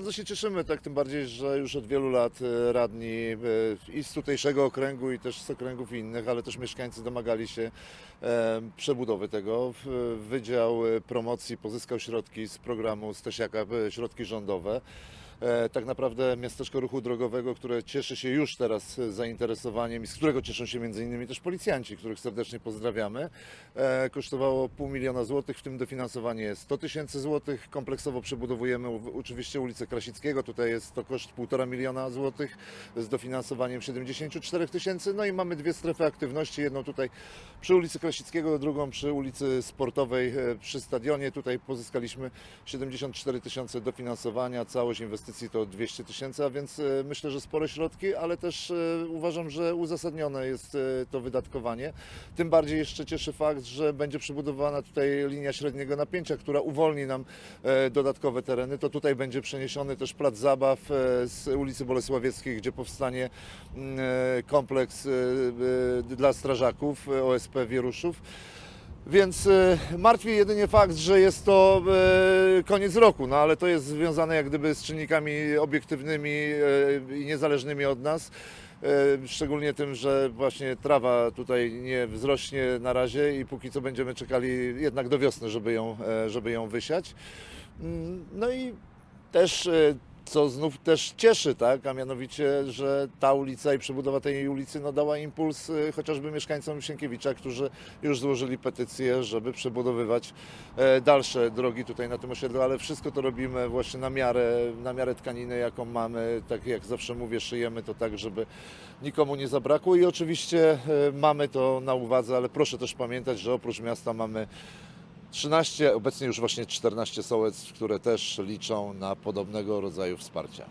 Bardzo się cieszymy, tak tym bardziej, że już od wielu lat e, radni e, i z tutejszego okręgu, i też z okręgów innych, ale też mieszkańcy domagali się e, przebudowy tego. Wydział Promocji pozyskał środki z programu Stasiaka, środki rządowe. E, Tak naprawdę miasteczko ruchu drogowego, które cieszy się już teraz zainteresowaniem i z którego cieszą się innymi też policjanci, których serdecznie pozdrawiamy, e, kosztowało pół miliona złotych, w tym dofinansowanie 100 tysięcy złotych. Kompleksowo przebudowujemy oczywiście ulicę Krasickiego, tutaj jest to koszt 1,5 miliona złotych z dofinansowaniem 74 tysięcy. No i mamy dwie strefy aktywności, jedną tutaj przy ulicy Krasickiego, drugą przy ulicy Sportowej e, przy stadionie. Tutaj pozyskaliśmy 74 tysiące dofinansowania, całość inwestycji to 200 tysięcy, a więc e, myślę, że spore środki, ale też e, uważam, że uzasadnione jest e, to wydatkowanie. Tym bardziej jeszcze cieszy fakt, że będzie przebudowana tutaj linia średniego napięcia, która uwolni nam dodatkowe tereny. To tutaj będzie przeniesiony też plac zabaw z ulicy Bolesławieckiej, gdzie powstanie mm, kompleks dla strażaków OSP Wieruszów. Więc e, martwi jedynie fakt, że jest to e, koniec roku, no ale to jest związane jak gdyby z czynnikami obiektywnymi e, i niezależnymi od nas. Szczególnie tym, że właśnie trawa tutaj nie wzrośnie na razie i póki co będziemy czekali jednak do wiosny, żeby ją, żeby ją wysiać. Mm, No i też, co znów też cieszy, tak, a mianowicie, że ta ulica i przebudowa tej ulicy no, dała impuls e, chociażby mieszkańcom Sienkiewicza, którzy już złożyli petycję, żeby przebudowywać e, dalsze drogi tutaj na tym osiedlu, ale wszystko to robimy właśnie na miarę, na miarę tkaniny, jaką mamy, tak jak zawsze mówię, szyjemy to tak, żeby nikomu nie zabrakło. I oczywiście e, mamy to na uwadze, ale proszę też pamiętać, że oprócz miasta mamy 13, obecnie już właśnie 14 sołectw, które też liczą na podobnego rodzaju wsparcia.